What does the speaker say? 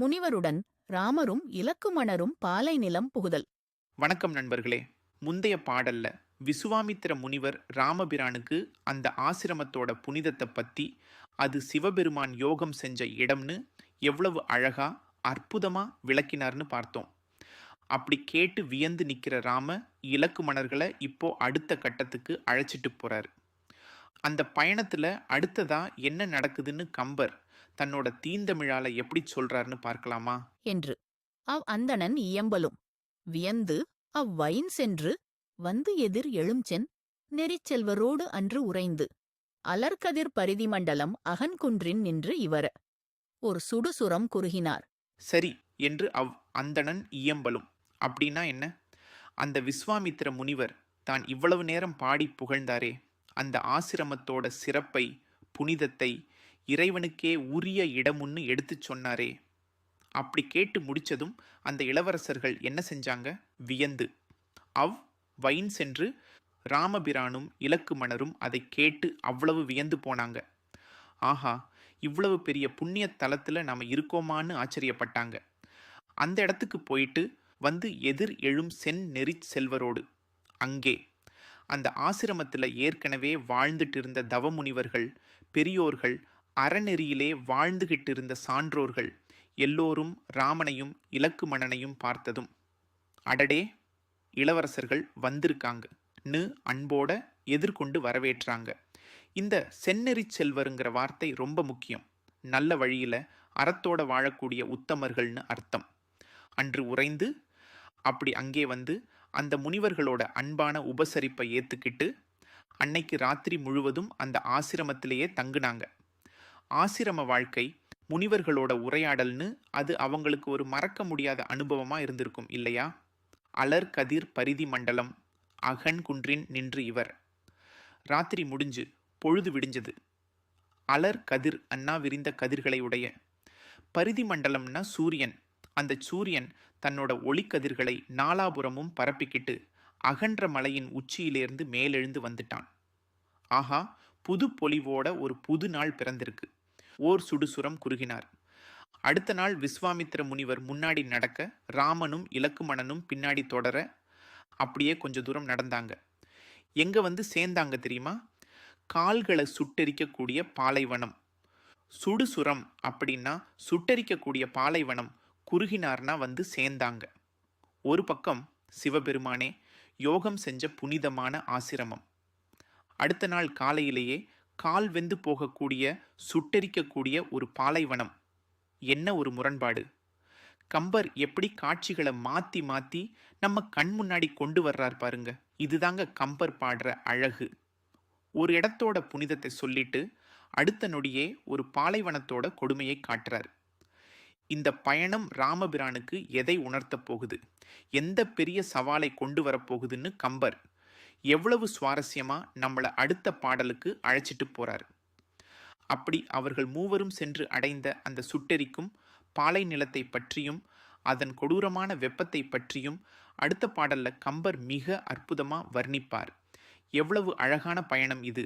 முனிவருடன் ராமரும் இலக்குமணரும் பாலை நிலம் புகுதல். வணக்கம் நண்பர்களே. முந்தைய பாடல்ல விசுவாமித்திர முனிவர் ராமபிரானுக்கு அந்த ஆசிரமத்தோட புனிதத்தை பத்தி அது சிவபெருமான் யோகம் செஞ்ச இடம்னு எவ்வளவு அழகா அற்புதமா விளக்கினார்னு பார்த்தோம். அப்படி கேட்டு வியந்து நிற்கிற ராம இலக்குமணர்களை இப்போ அடுத்த கட்டத்துக்கு அழைச்சிட்டு போறாரு. அந்த பயணத்துல அடுத்ததா என்ன நடக்குதுன்னு கம்பர் தன்னோட தீந்தமிழால எப்படி சொல்றாருன்னு பார்க்கலாமா? என்று. அவ் அந்தணன் இயம்பலும். வியந்து அவ்வைன் சென்று வந்து எதிர் எழும்சென் நெறிச்செல்வரோடு அன்று உறைந்து. அலர்கதிர் பரிதிமண்டலம் அகன்குன்றின் நின்று இவர. ஒரு சுடுசுரம் குறுகினார். சரி என்று அவ் அந்தணன் இயம்பலும். அப்படின்னா என்ன? அந்த விஸ்வாமித்திர முனிவர் தான் இவ்வளவு நேரம் பாடி புகழ்ந்தாரே. அந்த ஆசிரமத்தோட சிறப்பை புனிதத்தை இறைவனுக்கே உரிய இடமுன்னு எடுத்துச் சொன்னாரே. அப்படி கேட்டு முடித்ததும் அந்த இளவரசர்கள் என்ன செஞ்சாங்க? வியந்து. அவ் வைன் சென்று ராமபிரானும் இலக்குமணரும் அதை கேட்டு அவ்வளவு வியந்து போனாங்க. ஆஹா இவ்வளவு பெரிய புண்ணிய தலத்தில் நாம் இருக்கோமான்னு ஆச்சரியப்பட்டாங்க. அந்த இடத்துக்கு போயிட்டு வந்து எதிர் எழும் சென் நெறி செல்வரோடு அங்கே அந்த ஆசிரமத்தில் ஏற்கனவே வாழ்ந்துட்டு இருந்த தவமுனிவர்கள் பெரியோர்கள் அறநெறியிலே வாழ்ந்துகிட்டு இருந்த சான்றோர்கள் எல்லோரும் ராமனையும் இலக்குமணனையும் பார்த்ததும் அடடே இளவரசர்கள் வந்திருக்காங்கன்னு அன்போட எதிர்கொண்டு வரவேற்றாங்க. இந்த செந்நெறி செல்வருங்கிற வார்த்தை ரொம்ப முக்கியம். நல்ல வழியில் அறத்தோட வாழக்கூடிய உத்தமர்கள்னு அர்த்தம். அன்று உறைந்து அப்படி அங்கே வந்து அந்த முனிவர்களோட அன்பான உபசரிப்பை ஏற்றுக்கிட்டு அன்னைக்கு ராத்திரி முழுவதும் அந்த ஆசிரமத்திலேயே தங்குனாங்க. ஆசிரம வாழ்க்கை முனிவர்களோட உரையாடல்னு அது அவங்களுக்கு ஒரு மறக்க முடியாத அனுபவமாக இருந்திருக்கும் இல்லையா? அலர் கதிர் பரிதி மண்டலம் அகன் குன்றின் நின்று இவர். ராத்திரி முடிஞ்சு பொழுது விடிஞ்சது. அலர் கதிர் அண்ணா விரிந்த கதிர்களை உடைய. பரிதி மண்டலம்னா சூரியன். அந்த சூரியன் தன்னோட ஒளிக்கதிர்களை நாலாபுறமும் பரப்பிக்கிட்டு அகன்ற மலையின் உச்சியிலேருந்து மேலெழுந்து வந்துட்டான். ஆஹா புது பொலிவோட ஒரு புது நாள் பிறந்திருக்கு. ஓர் சுடுசுரம் குறுகினார். அடுத்த நாள் விஸ்வாமித்திர முனிவர் முன்னாடி நடக்க ராமனும் இலக்குமணனும் பின்னாடி தொடர அப்படியே கொஞ்ச தூரம் நடந்தாங்க. எங்கே வந்து சேர்ந்தாங்க தெரியுமா? கால்களை சுட்டெரிக்கக்கூடிய பாலைவனம். சுடுசுரம் அப்படின்னா சுட்டெரிக்கக்கூடிய பாலைவனம் குறுகினார்னா வந்து சேர்ந்தாங்க. ஒரு பக்கம் சிவபெருமானே யோகம் செஞ்ச புனிதமான ஆசிரமம். அடுத்த நாள் காலையிலேயே கால் வெந்து போகக்கூடிய சுட்டெரிக்கக்கூடிய ஒரு பாலைவனம். என்ன ஒரு முரண்பாடு? கம்பர் எப்படி காட்சிகளை மாற்றி மாற்றி நம்ம கண் முன்னாடி கொண்டு வர்றார் பாருங்க. இதுதாங்க கம்பர் பாடுற அழகு. ஒரு இடத்தோட புனிதத்தை சொல்லிட்டு அடுத்த நொடியே ஒரு பாலைவனத்தோட கொடுமையை காட்டுறார். இந்த பயணம் ராமபிரானுக்கு எதை உணர்த்தப் போகுது? எந்த பெரிய சவாலை கொண்டு வரப்போகுதுன்னு கம்பர் எவ்வளவு சுவாரஸ்யமாக நம்மளை அடுத்த பாடலுக்கு அழைச்சிட்டு போகிறார் அப்படி அவர்கள் மூவரும் சென்று அடைந்த அந்த சுட்டெரிக்கும் பாலை நிலத்தை பற்றியும் அதன் கொடூரமான வெப்பத்தை பற்றியும் அடுத்த பாடலில் கம்பர் மிக அற்புதமாக வர்ணிப்பார். எவ்வளவு அழகான பயணம் இது.